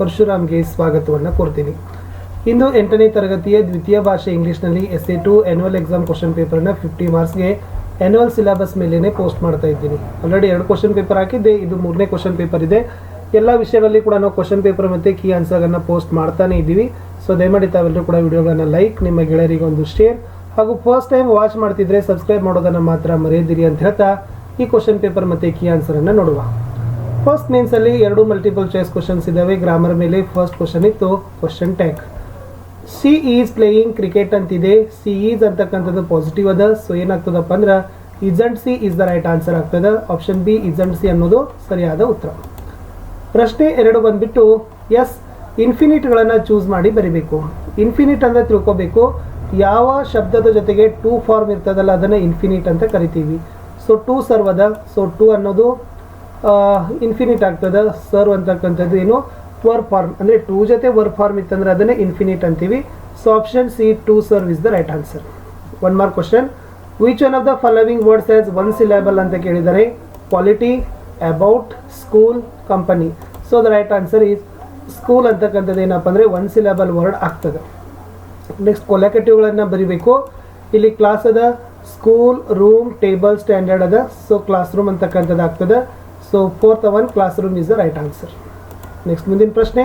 ಪರಶುರಾಮ್ಗೆ ಸ್ವಾಗತವನ್ನು ಕೊಡ್ತೀನಿ ಇಂದು ಎಂಟನೇ ತರಗತಿಯ ದ್ವಿತೀಯ ಭಾಷೆ ಇಂಗ್ಲೀಷ್ನಲ್ಲಿ S A two annual exam question ಪೇಪರ್ನ ಫಿಫ್ಟಿ ಮಾರ್ಕ್ಸ್ಗೆ ಆ್ಯನ್ಯುವಲ್ ಸಿಲೆಬಸ್ ಮೇಲೇ ಪೋಸ್ಟ್ ಮಾಡ್ತಾ ಇದ್ದೀನಿ. ಆಲ್ರೆಡಿ ಎರಡು ಕ್ವಶನ್ ಪೇಪರ್ ಹಾಕಿದ್ದೆ, ಇದು ಮೂರನೇ ಕ್ವಶನ್ ಪೇಪರ್ ಇದೆ. ಎಲ್ಲ ವಿಷಯಗಳಲ್ಲಿ ಕೂಡ ನಾವು ಕ್ವಶನ್ ಪೇಪರ್ ಮತ್ತು ಕೀ ಆನ್ಸರ್ಗಳನ್ನು ಪೋಸ್ಟ್ ಮಾಡ್ತಾನೇ ಇದ್ದೀವಿ. ಸೊ ದಯಮಾಡಿ ತಾವೆಲ್ಲರೂ ಕೂಡ ವಿಡಿಯೋಗಳನ್ನು ಲೈಕ್ ನಿಮ್ಮ ಗೆಳೆಯರಿಗೆ ಒಂದು ಶೇರ್ ಹಾಗೂ ಫಸ್ಟ್ ಟೈಮ್ ವಾಚ್ ಮಾಡ್ತಿದ್ರೆ ಸಬ್ಸ್ಕ್ರೈಬ್ ಮಾಡೋದನ್ನು ಮಾತ್ರ ಮರೆಯದಿರಿ ಅಂತ ಹೇಳ್ತಾ ಈ ಕ್ವಶನ್ ಪೇಪರ್ ಮತ್ತು ಕೀ ಆನ್ಸರನ್ನು ನೋಡುವ. ಫಸ್ಟ್ ಮೀನ್ಸಲ್ಲಿ ಎರಡು ಮಲ್ಟಿಪಲ್ ಚಾಯ್ಸ್ ಕ್ವಶನ್ಸ್ ಇದ್ದಾವೆ ಗ್ರಾಮರ್ ಮೇಲೆ ಫಸ್ಟ್ ಕ್ವಶನ್ ಇತ್ತು question tag she is playing cricket ಅಂತಿದೆ. ಸಿ ಈಸ್ ಅಂತಕ್ಕಂಥದ್ದು ಪಾಸಿಟಿವ್ ಅದ. ಸೊ ಏನಾಗ್ತದಪ್ಪ ಅಂದ್ರೆ isn't she is the right answer ಆಗ್ತದೆ. ಆಪ್ಷನ್ ಬಿ ಇಜಂಟ್ ಸಿ ಅನ್ನೋದು ಸರಿಯಾದ ಉತ್ತರ. ಪ್ರಶ್ನೆ ಎರಡು ಬಂದ್ಬಿಟ್ಟು ಎಸ್ ಇನ್ಫಿನಿಟ್ಗಳನ್ನು ಚೂಸ್ ಮಾಡಿ ಬರೀಬೇಕು. ಇನ್ಫಿನಿಟ್ ಅಂದರೆ ತಿಳ್ಕೊಬೇಕು. ಯಾವ ಶಬ್ದದ ಜೊತೆಗೆ ಟೂ ಫಾರ್ಮ್ ಇರ್ತದಲ್ಲ, ಅದನ್ನು ಇನ್ಫಿನಿಟ್ ಅಂತ ಕರಿತೀವಿ. ಸೊ ಟೂ ಸರ್ವದ ಸೊ ಟೂ ಅನ್ನೋದು ಇನ್ಫಿನಿಟ್ ಆಗ್ತದೆ ಸರ್ವ್ ಅಂತಕ್ಕಂಥದ್ದು ಏನು? ವರ್ ಫಾರ್ಮ್ ಅಂದರೆ ಟೂ ಜೊತೆ ವರ್ ಫಾರ್ಮ್ ಇತ್ತಂದ್ರೆ ಅದನ್ನೇ ಇನ್ಫಿನಿಟ್ ಅಂತೀವಿ. So option C to serve is the right answer one mark question which one of the following words has one syllable ಅಂತ ಕೇಳಿದರೆ quality about school company so the right answer is school ಅಂತಕ್ಕಂಥದ್ದು ಏನಪ್ಪ ಅಂದರೆ one syllable word ಆಗ್ತದೆ. Next ಕೊಲೆಕಟಿವ್ಗಳನ್ನು ಬರಿಬೇಕು. ಇಲ್ಲಿ class ಅದ ಸ್ಕೂಲ್ ರೂಮ್ ಟೇಬಲ್ ಸ್ಟ್ಯಾಂಡರ್ಡ್ ಅದ. ಸೊ ಕ್ಲಾಸ್ ರೂಮ್ ಅಂತಕ್ಕಂಥದ್ದು ಆಗ್ತದೆ. So fourth one class room is the right answer next ಮುಂದಿನ ಪ್ರಶ್ನೆ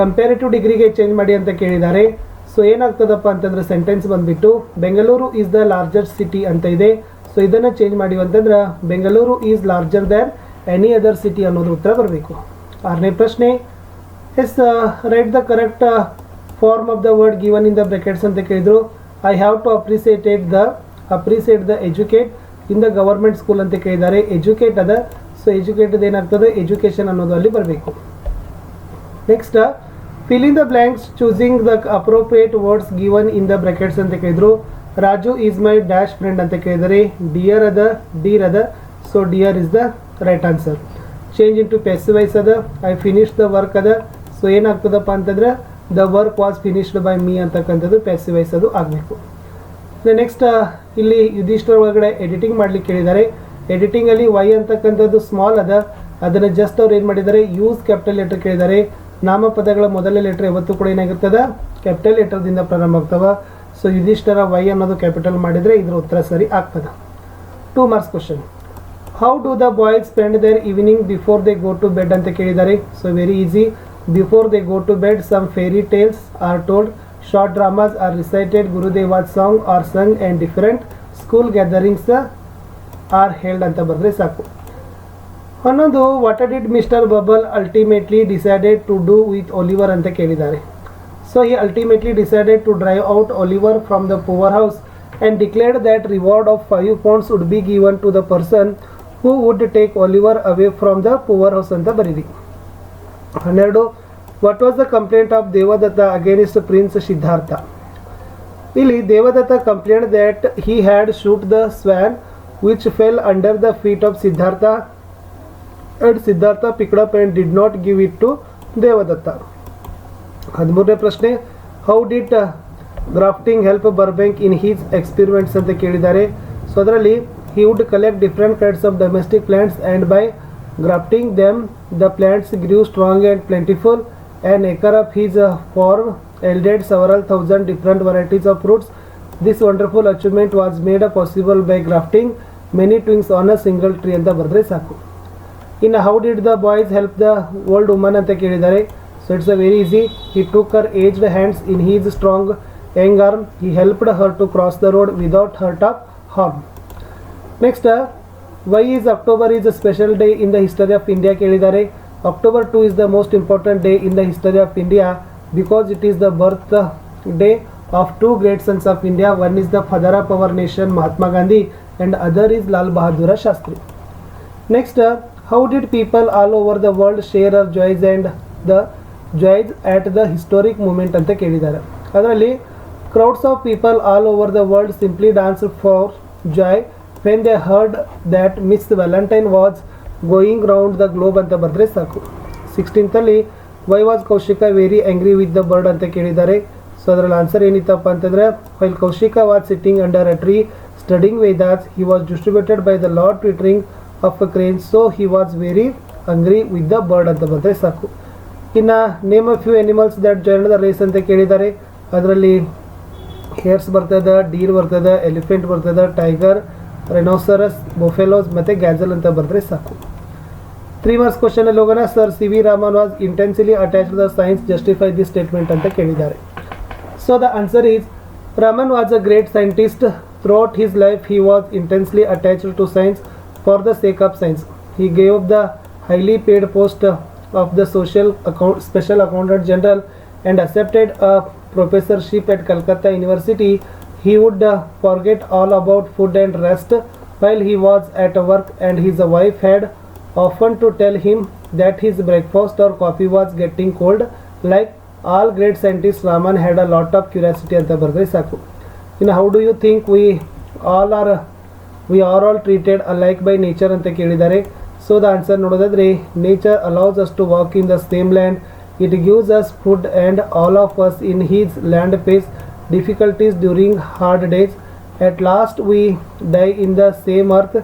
ಕಂಪ್ಯಾರಿಟಿವ್ ಡಿಗ್ರಿಗೆ ಚೇಂಜ್ ಮಾಡಿ ಅಂತ ಕೇಳಿದ್ದಾರೆ. ಸೊ ಏನಾಗ್ತದಪ್ಪ ಅಂತಂದ್ರೆ ಸೆಂಟೆನ್ಸ್ ಬಂದ್ಬಿಟ್ಟು, Bengaluru is the largest city ಅಂತ ಇದೆ. ಸೊ ಇದನ್ನು ಚೇಂಜ್ ಮಾಡಿ ಅಂತಂದ್ರೆ, Bengaluru is larger than any other city ಅನ್ನೋದು ಉತ್ತರ ಬರಬೇಕು. ಆರನೇ ಪ್ರಶ್ನೆ S write the correct form of the word given in the brackets ಅಂತ ಕೇಳಿದರು. I have to appreciated the appreciate the educate in the government school ಅಂತ ಕೇಳಿದ್ದಾರೆ. Educate ಅದ ಸೊ ಎಜುಕೇಟೆಡ್ ಏನಾಗ್ತದೆ? ಎಜುಕೇಷನ್ ಅನ್ನೋದು ಅಲ್ಲಿ ಬರಬೇಕು. Next fill in the blanks choosing the appropriate words given in the brackets ಅಂತ ಕೇಳಿದ್ರು. Raju is my dash friend ಅಂತ ಕೇಳಿದರೆ ಡಿಯರ್ ಅದ ಡೀರ್ ಅದ so dear is the right answer change into to ಪೆಸಿವೈಸ್ ಅದ ಐ ಫಿನಿಶ್ ದ ವರ್ಕ್ ಅದ so ಏನಾಗ್ತದಪ್ಪ ಅಂತಂದ್ರೆ the work was finished by me ಅಂತಕ್ಕಂಥದ್ದು ಪೆಸಿವೈಸ್ ಅದು ಆಗಬೇಕು. ನೆಕ್ಸ್ಟ್ ಇಲ್ಲಿ ಯುಧಿಷ್ಠರ ಒಳಗಡೆ ಎಡಿಟಿಂಗ್ ಮಾಡಲಿಕ್ಕೆ ಕೇಳಿದ್ದಾರೆ ಎಡಿಟಿಂಗಲ್ಲಿ ವೈ ಅಂತಕ್ಕಂಥದ್ದು ಸ್ಮಾಲ್ ಅದ. ಅದನ್ನು ಜಸ್ಟ್ ಅವ್ರು ಏನು ಮಾಡಿದ್ದಾರೆ? ಯೂಸ್ ಕ್ಯಾಪಿಟಲ್ ಲೆಟರ್ ಕೇಳಿದ್ದಾರೆ. ನಾಮಪದಗಳ ಮೊದಲ ಲೆಟರ್ ಯಾವತ್ತು ಕೂಡ ಏನಾಗಿರ್ತದ? ಕ್ಯಾಪಿಟಲ್ ಲೆಟರ್ದಿಂದ ಪ್ರಾರಂಭ ಆಗ್ತವ. ಸೊ ಯುಧಿಷ್ಠರ ವೈ ಅನ್ನೋದು ಕ್ಯಾಪಿಟಲ್ ಮಾಡಿದರೆ ಇದ್ರ ಉತ್ತರ ಸರಿ ಆಗ್ತದ. Two marks question how do the boys spend their evening before they go to bed ಅಂತ ಕೇಳಿದ್ದಾರೆ. So very easy before they go to bed some fairy tales are told short dramas are recited Gurudeva's song are sung and different school gatherings are held ಅಂತ ಬರೆದ್ರೆ ಸಾಕು. ಹನ್ನೊಂದು what did mister Bumble ultimately decided to do with Oliver ಅಂತ ಕೇಳಿದ್ದಾರೆ. So he ultimately decided to drive out Oliver from the poor house and declared that reward of five pounds would be given to the person who would take Oliver away from the poor house ಅಂತ ಬರೀರಿ. ಹನ್ನೆರಡು what was the complaint of Devadatta against prince Siddhartha ಇಲ್ಲಿ Devadatta complaint that he had shoot the swan which fell under the feet of Siddhartha and Siddhartha picked up and did not give it to Devadatta ಹದಿಮೂರನೇ ಪ್ರಶ್ನೆ how did grafting help Burbank in his experiments ಅಂತ ಕೇಳಿದ್ದಾರೆ so ಅದರಲ್ಲಿ he would collect different kinds of domestic plants and by grafting them the plants grew strong and plentiful and acre of his farm yielded several thousand different varieties of fruits This wonderful achievement was made a possible by grafting many twigs on a single tree ಅಂತ ಬರೆದ್ರೆ ಸಾಕು ಇನ್ನು how did the boys help the old woman ಅಂತ ಕೇಳಿದ್ದಾರೆ so it's a very easy he took her aged hands in his strong young arm he helped her to cross the road without hurt of harm next why is October is a special day in the history of India ಕೇಳಿದ್ದಾರೆ October two is the most important day in the history of India because it is the birthday of two great sons of India one is the father of our nation Mahatma Gandhi and other is Lal Bahadur Shastri next how did people all over the world share their joys and the joys at the historic moment ಅಂತ ಕೇಳಿದ್ದಾರೆ. ಅದರಲ್ಲಿ crowds of people all over the world simply dance for joy when they heard that miss Valentine was going round the globe ಅಂತ ಬರೆದ್ರೆ ಸಾಕು. ಸಿಕ್ಸ್ಟೀನ್ತಲ್ಲಿ why was Kaushika very angry with the bird ಅಂತ ಕೇಳಿದ್ದಾರೆ. So ಅದರಲ್ಲಿ answer ಏನಿತ್ತಪ್ಪ ಅಂತಂದರೆ while Kaushika was sitting under a tree studying Vedas he was distributed by the lord twittering of a crane so he was very angry with the bird ಅಂತ ಬಂದರೆ ಸಾಕು. ಇನ್ನು name of few animals that join the race ಅಂತ ಕೇಳಿದ್ದಾರೆ. ಅದರಲ್ಲಿ hairs ಬರ್ತದೆ Deere ಬರ್ತದೆ elephant ಬರ್ತದೆ ಟೈಗರ್ ರೆನೋಸರಸ್ ಬೊಫೆಲೋಸ್ ಮತ್ತು ಗ್ಯಾಜಲ್ ಅಂತ ಬರೆದ್ರೆ ಸಾಕು. ತ್ರೀ ಮಾರ್ಕ್ಸ್ ಕ್ವಶನಲ್ಲಿ ಹೋಗೋಣ. Sir C V Raman was intensely attach the science justify this statement ಅಂತ ಕೇಳಿದ್ದಾರೆ. So the answer is Raman was a great scientist. Throughout his life, he was intensely attached to science for the sake of science. He gave up the highly paid post of the social account, special accountant general and accepted a professorship at Calcutta University. He would uh, forget all about food and rest while he was at work, and his wife had often to tell him that his breakfast or coffee was getting cold, like all great scientists, Raman had a lot of curiosity ಅಂತ ಬರೆದ್ರೆ ಸಾಕು ಇನ್ನು how do you think we all are we are all treated alike by nature ಅಂತ ಕೇಳಿದ್ದಾರೆ. So the answer ನೋಡೋದಾದ್ರೆ nature allows us to walk in the same land it gives us food and all of us in his land face difficulties during hard days At last we die in the same earth.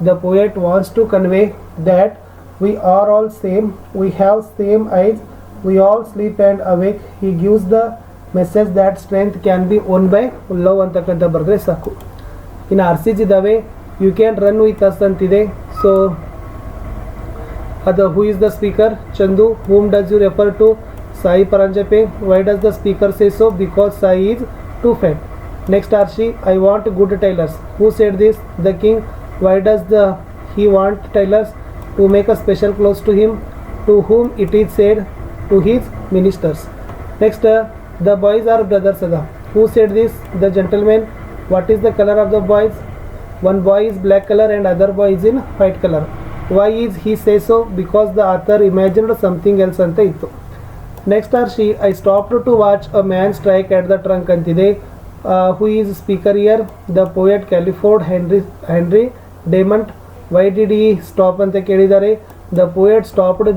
The poet wants to convey that we are all same, we have same eyes, we all sleep and awake. He gives the message that strength can be won by love ಅಂತಕ್ಕಂಥ ಬರೆದ್ರೆ ಸಾಕು ಇನ್ನು R C G ಇದ್ದಾವೆ you can run with us ಅಂತಿದೆ so ಅದು who is the speaker Chandu whom does you refer to Sai Paranjpe why does the speaker say so because Sai is too fat next ಆರ್ಶಿ I want good tailors who said this the king why does the he want tailors to make a special clothes to him to whom it is said to his ministers next the boys are brothers other who said this the gentlemen what is the colour of the boys one boy is black color and other boy is in white color why is he say so because the author imagined something else ಅಂತ ಇತ್ತು next are she I stop to watch a man strike at the trunk ಅಂತಿದೆ who is speaker here the poet Clifford Henry Henry Dumont why did he stop ಅಂತ ಕೇಳಿದ್ದಾರೆ the poet stopped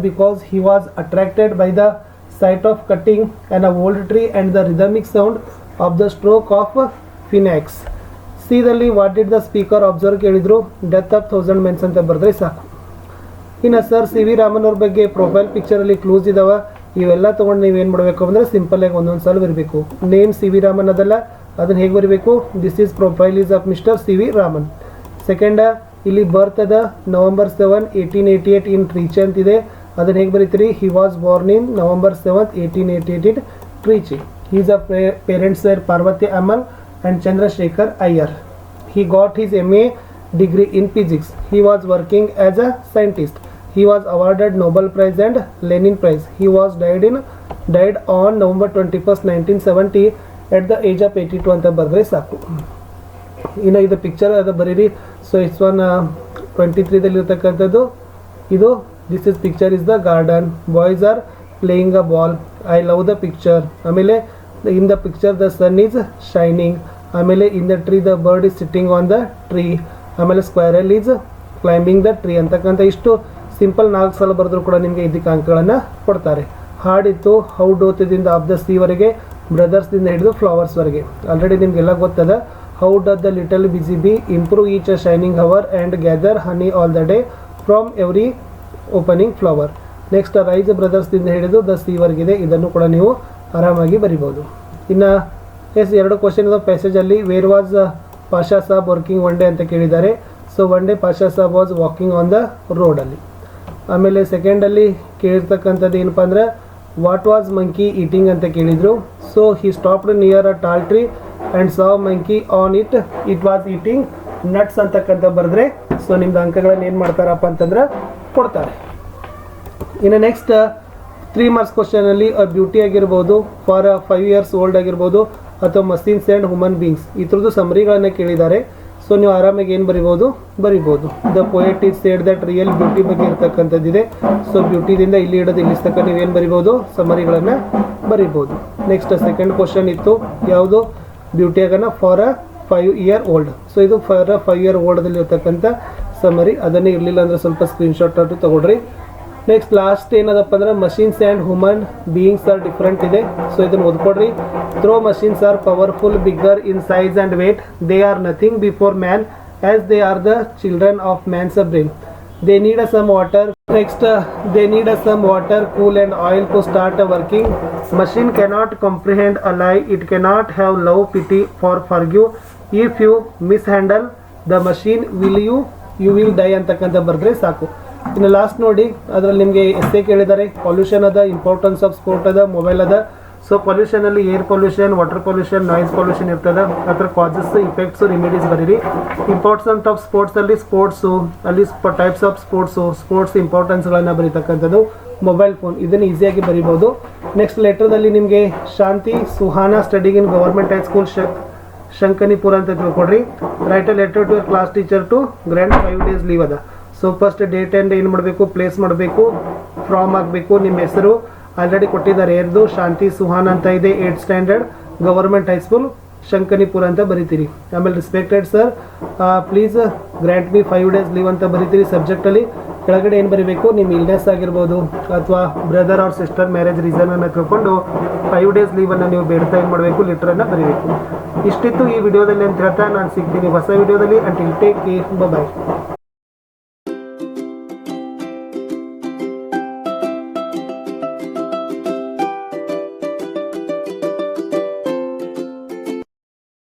he was attracted by the sight of cutting an a old tree and the rhythmic sound of the stroke of ಫಿನ್ಯಾಕ್ಸ್ ಸಿದಲ್ಲಿ what did the speaker observe ಕೇಳಿದ್ರು death of thousand men's ಅಂತ ಬರೆದ್ರೆ ಸಾಕು. ಇನ್ನು Sir C V Raman ಅವ್ರ ಬಗ್ಗೆ profile ಪಿಕ್ಚರಲ್ಲಿ clues ಇದಾವ. ಇವೆಲ್ಲ ತೊಗೊಂಡು ನೀವು ಏನು ಮಾಡಬೇಕು ಅಂದರೆ ಸಿಂಪಲ್ಲಾಗಿ ಒಂದೊಂದು ಸಲ ಬರಬೇಕು. ನೇಮ್ ಸಿ ವಿ ರಾಮನ್ ಅದಲ್ಲ, ಅದನ್ನು ಹೇಗೆ ಬರಬೇಕು? This is profile is of mister C V Raman. Second ಇಲ್ಲಿ ಬರ್ತ್ ಅದ November seven eighteen eighty eight in Trichy ಅಂತಿದೆ ಅದನ್ನು ಹೇಗೆ ಬರೀತೀರಿ he was born in November seventh eighteen eighty eight in Trichy his a parents were Parvathi Amal and Chandrasekhar Iyer. He got his MA degree in physics. He was working as a scientist. He was awarded Nobel Prize and Lenin Prize. He was died in died on November 21st, 1970 at the age of 82 ಅಂತ ಬರೆದ್ರೆ ಸಾಕು ಇನ್ನು ಇದು picture ಅದು ಬರೀರಿ. So it's one twenty ತ್ರೀದಲ್ಲಿ ಇರ್ತಕ್ಕಂಥದ್ದು ಇದು this is picture is the garden boys are playing a ball I love the picture ಆಮೇಲೆ in the picture the sun is shining ಆಮೇಲೆ in the tree the bird is sitting on the tree ಆಮೇಲೆ squirrel is climbing the tree ಅಂತಕ್ಕಂಥ ಇಷ್ಟು simple ನಾಲ್ಕು ಸಲ ಬರೆದ್ರು ಕೂಡ ನಿಮಗೆ ಇದಕ್ಕೆ ಅಂಕಗಳನ್ನು ಕೊಡ್ತಾರೆ ಹಾಡಿತ್ತು ಹೌ ಡೋತದಿಂದ ಆಫ್ ದ ಸಿವರೆಗೆ ಬ್ರದರ್ಸ್ದಿಂದ ಹಿಡಿದು ಫ್ಲವರ್ಸ್ವರೆಗೆ ಆಲ್ರೆಡಿ ನಿಮಗೆಲ್ಲ ಗೊತ್ತದ how doth the little busy bee improve each a shining hour and gather honey all the day from every opening flower next rice ಬ್ರದರ್ಸ್ದಿಂದ ಹಿಡಿದು ದ ಸೀವರ್ಗಿದೆ ಇದನ್ನು ಕೂಡ ನೀವು ಆರಾಮಾಗಿ ಬರಿಬೋದು. ಇನ್ನು ಎಸ್ ಎರಡು ಕ್ವಶನ್ ಇದಾವೆ. ಪ್ಯಾಸೇಜಲ್ಲಿ where was Pasha Sab working one day ಅಂತ ಕೇಳಿದ್ದಾರೆ. So one day Pasha Sab was walking on the ರೋಡಲ್ಲಿ ಆಮೇಲೆ ಸೆಕೆಂಡಲ್ಲಿ ಕೇಳಿರ್ತಕ್ಕಂಥದ್ದು ಏನಪ್ಪ ಅಂದ್ರೆ ವಾಟ್ ವಾಸ್ ಮಂಕಿ ಈಟಿಂಗ್ ಅಂತ ಕೇಳಿದರು. So he stopped near a tall tree and saw monkey on it it was eating nuts ಅಂತಕ್ಕಂಥ ಬರೆದ್ರೆ ಸೊ ನಿಮ್ದು ಅಂಕಗಳನ್ನು ಏನು ಮಾಡ್ತಾರಪ್ಪ ಅಂತಂದ್ರೆ ಕೊಡ್ತಾರೆ. ಇನ್ನು ನೆಕ್ಸ್ಟ್ ತ್ರೀ ಮಾರ್ಕ್ಸ್ ಕ್ವಶನಲ್ಲಿ ಬ್ಯೂಟಿ ಆಗಿರ್ಬೋದು ಫಾರ್ ಫೈವ್ ಇಯರ್ಸ್ ಓಲ್ಡ್ ಆಗಿರ್ಬೋದು, ಅಥವಾ ಮಸೀನ್ಸ್ ಆ್ಯಂಡ್ ಹ್ಯೂಮನ್ ಬೀಯಿಂಗ್ಸ್ ಈ ಥರದ್ದು ಸಮರಿಗಳನ್ನು ಕೇಳಿದ್ದಾರೆ. ಸೊ ನೀವು ಆರಾಮಾಗಿ ಏನು ಬರಿಬೋದು? ಬರಿಬೋದು. The poet is said that real beauty ಬಗ್ಗೆ ಇರ್ತಕ್ಕಂಥದ್ದಿದೆ ಸೊ ಬ್ಯೂಟಿದಿಂದ ಇಲ್ಲಿ ಇಡೋದು ಇಲ್ಲಿ ನೀವು ನೀವೇನು ಬರಿಬೋದು? ಸಮರಿಗಳನ್ನು ಬರಿಬೋದು. ನೆಕ್ಸ್ಟ್ ಸೆಕೆಂಡ್ ಕ್ವಶನ್ ಇತ್ತು. ಯಾವುದು? ಬ್ಯೂಟಿಯಾಗನ for a five year old so ಇದು ಫಾರ್ ಅ ಫೈವ್ ಇಯರ್ ಓಲ್ಡ್ದಲ್ಲಿ ಇರ್ತಕ್ಕಂಥ ಸಮರಿ ಅದನ್ನೇ ಇರಲಿಲ್ಲ ಅಂದರೆ ಸ್ವಲ್ಪ ಸ್ಕ್ರೀನ್ಶಾಟ್ ಆಟು ತಗೊಳ್ರಿ. ನೆಕ್ಸ್ಟ್ ಲಾಸ್ಟ್ ಏನದಪ್ಪ ಅಂದ್ರೆ machines and human beings are different ಇದೆ. ಸೊ ಇದನ್ನು ಓದ್ಕೊಡ್ರಿ. Though machines are powerful bigger in size and weight they are nothing before man as they are the children of man's a brain they need a some water next uh, they need a some water cool and oil to start a working machine cannot comprehend a lie it cannot have love pity for forgive if you mishandle the machine will you you will die ಅಂತಕ್ಕಂಥ ಬರೆದ್ರೆ ಸಾಕು ಇನ್ನು last ನೋಡಿ ಅದರಲ್ಲಿ ನಿಮಗೆ essay ಕೇಳಿದ್ದಾರೆ pollution ಅದ importance of sport ಅದ ಮೊಬೈಲ್ ಅದ so ಪೊಲ್ಯೂಷನಲ್ಲಿ air pollution water pollution noise pollution ಇರ್ತದೆ. ಅದರ ಕಾಸಸ್ ಇಫೆಕ್ಟ್ಸ್ ರಿಮಿಡೀಸ್ ಬರೀರಿ. ಇಂಪಾರ್ಟೆನ್ಸ್ ಆಫ್ ಸ್ಪೋರ್ಟ್ಸ್ ಅಲ್ಲಿ ಸ್ಪೋರ್ಟ್ಸು ಅಲ್ಲಿ ಟೈಪ್ಸ್ ಆಫ್ ಸ್ಪೋರ್ಟ್ಸು ಸ್ಪೋರ್ಟ್ಸ್ ಇಂಪಾರ್ಟೆನ್ಸ್ಗಳನ್ನ ಬರೀತಕ್ಕಂಥದ್ದು ಮೊಬೈಲ್ ಫೋನ್ ಇದನ್ನು ಈಸಿಯಾಗಿ ಬರಿಬೋದು. ನೆಕ್ಸ್ಟ್ ಲೆಟರ್ದಲ್ಲಿ ನಿಮಗೆ Shanti, Suhana studying in government high school ಶ, ಶಂಕನಿಪುರ ಅಂತ ತಿಳ್ಕೊಡ್ರಿ write a letter to class teacher to grand five days leave ಅದ. ಸೊ ಫಸ್ಟ್ ಡೇಟ್ ಆ್ಯಂಡ್ ಏನು ಮಾಡಬೇಕು? ಪ್ಲೇಸ್ ಮಾಡಬೇಕು. ಫ್ರಾಮ್ ಆಗಬೇಕು. ನಿಮ್ಮ ಹೆಸರು. ಆಲ್ರೆಡಿ ಕೊಟ್ಟಿದ್ದಾರೆ. ಎರಡು, ಶಾಂತಿ, ಸುಹಾನ್ ಅಂತ ಇದೆ eight standard government high school Shankanipura ಅಂತ ಬರಿತೀರಿ. ಆಮೇಲೆ respected sir please grant me five days leave ಅಂತ ಬರಿತೀರಿ ಸಬ್ಜೆಕ್ಟಲ್ಲಿ ಕೆಳಗಡೆ ಏನು ಬರೀಬೇಕು? ನಿಮ್ಮ ಇಲ್ನೆಸ್ ಆಗಿರ್ಬೋದು ಅಥವಾ ಬ್ರದರ್ ಆರ್ ಸಿಸ್ಟರ್ ಮ್ಯಾರೇಜ್ ರೀಸನನ್ನು ತಿಳ್ಕೊಂಡು ಫೈವ್ ಡೇಸ್ ಲೀವನ್ನು ನೀವು ಬೇಡ್ತಾ ಏನು ಮಾಡಬೇಕು? ಲೆಟ್ರನ್ನು ಬರೀಬೇಕು. ಇಷ್ಟಿತ್ತು ಈ ವಿಡಿಯೋದಲ್ಲಿ ಅಂತ ಹೇಳ್ತಾ ನಾನು ಸಿಗ್ತೀನಿ. ಹೊಸ ವಿಡಿಯೋದಲ್ಲಿ ಅಂಟಿಲ್ ಟೇಕ್ ಕೇರ್ ಬಾಯ್